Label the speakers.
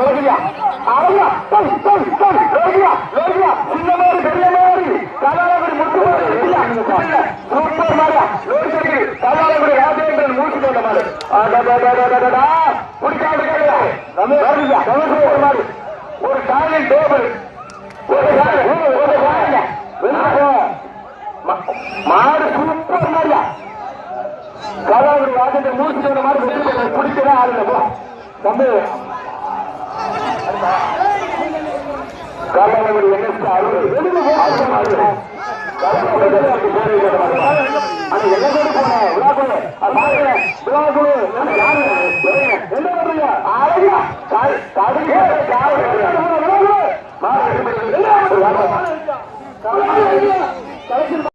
Speaker 1: அழகா அழகா டேய் டேய் டேய் லோகியா லோகியா சின்ன மாதிரி பெரிய மாதிரி. கலாலகுடி முத்து மாதிரி. சூப்பர் மாதிரியா? லோகிக்கு கலாலகுடி ராஜேந்திரன் மூச்சு போட்ட மாதிரி. கவர்மெண்ட் மாதிரி. ஒரு டாலிங் டேபிள். ஒரு கால் ஒரு கால் வெளியே போ மா- மாடு சூப்பர் மாதிரியா? கலாவரி ராஜேந்திர மூச்சு சொன்ன மாதிரி. பிடிக்கவே ஆளுங்க தம்பி கலாவரி என்ன அறுபது வெளியில போ அது மாடு அது என்ன